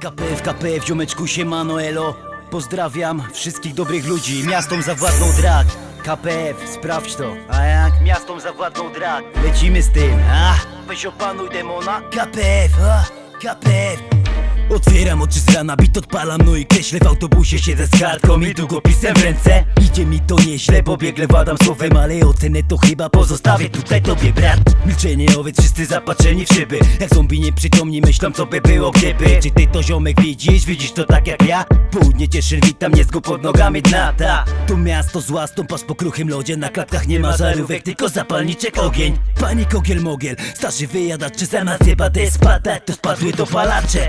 KPF, KPF, ziomeczku, siemano, elo Pozdrawiam wszystkich dobrych ludzi Miastom zawładnął drak KPF, sprawdź to A jak? Miastom zawładnął drak Lecimy z tym, a? Weź opanuj demona KPF, a? KPF Otwieram oczy z rana, bit odpalam, no i kreślę w autobusie Siedzę z kartką i długopisem w ręce. Idzie mi to nieźle, bo biegle władam słowem Ale ocenę to chyba pozostawię. Tutaj tobie, brat. Milczenie owiec, wszyscy zapatrzeni w szyby. Jak zombie nieprzytomni myślą, co by było gdyby. Czy ty to ziomek widzisz, widzisz to tak jak ja? Południe cieszyn, witam, nie zgub pod nogami dna, ta. To miasto zła, stąpasz po kruchym lodzie Na klatkach nie ma żarówek, tylko zapalniczek ogień. Pani kogiel mogiel, starzy wyjadacz Czy zamiast jeba spadać, to spadły dopalacze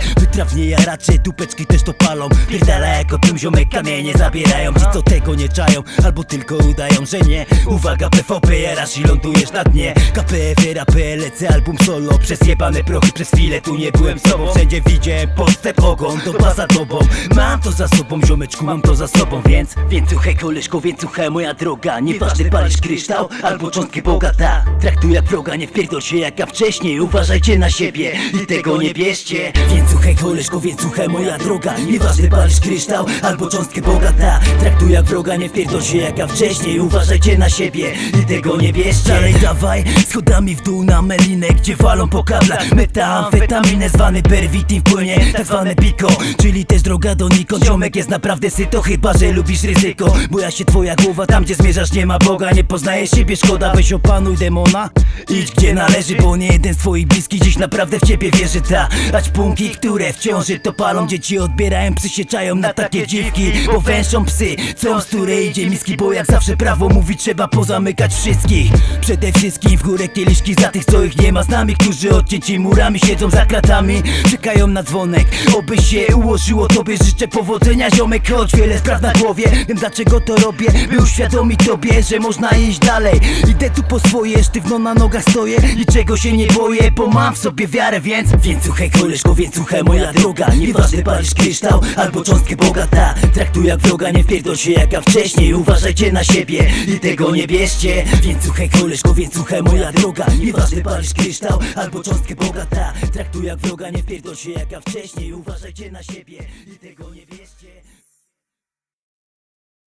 Wytrawnie jaracze, dupeczki też to palą. Pierdala jak o tym ziomek kamienie zabierają. Ci co tego nie czają, albo tylko udają, że nie. Uwaga PVP, jarasz i lądujesz na dnie. KPF, rapę, lecę album solo. Przez jebane prochy, przez chwilę tu nie byłem sobą. Wszędzie widziałem podstęp ogon, to baza tobą. Mam to za sobą, ziomeczku, mam to za sobą. Więc, więc uchę koleżko, więc uchę moja droga. Nieważne palisz kryształ, albo cząstkę bogata. Traktuj jak wroga, nie wpierdol się jak ja wcześniej. Uważajcie na siebie i tego nie bierzcie. Więc uchę koleżko, więc uchę moja droga. Nieważne palisz kryształ, albo cząstkę bogata. Traktuj jak wroga, nie wpierdol się ja wcześniej. Uważajcie na siebie i tego nie bierzcie. Ale dawaj, schodami w dół na melinę Gdzie walą po kablach. Metamfetaminę Zwany perwitin płynie, tak zwane piko. Czyli też droga do nikąd. Ziomek jest naprawdę syto, chyba że lubisz ryzyko. Bo ja się twoja głowa, tam gdzie zmierzasz nie ma Boga. Nie poznajesz siebie, szkoda, weź opanuj demona. Idź gdzie należy, bo nie jeden z twoich bliskich Dziś naprawdę w ciebie wierzy. Ta Ać punki, które w ciąży to palą Dzieci odbierają, psy się czają na takie dziwki Bo węszą psy, co z której idzie miski Bo jak zawsze prawo mówi, trzeba pozamykać wszystkich. Przede wszystkim w górę kieliszki za tych, co ich nie ma Z nami, którzy odcięci murami siedzą za kratami. Czekają na dzwonek, oby się ułożyło Tobie życzę powodzenia, ziomek, choć wiele spraw na głowie. Wiem dlaczego to robię, by uświadomić Tobie, że można iść dalej. Idę tu po swoje, sztywno na nogach stoję Niczego się nie boję, bo mam w sobie wiarę, więc Więc słuchaj koleżko, więc słuchaj moja droga Nieważne palisz kryształ, albo cząstkę bogata. Traktuj jak wroga, nie wpierdol się jak ja wcześniej. Uważajcie na siebie i tego nie bierzcie. Więc słuchaj koleżko, więc słuchaj moja droga. Nieważne palisz kryształ, albo cząstkę bogata. Traktuj jak wroga, nie wpierdol się jak ja wcześniej. Uważajcie na siebie i tego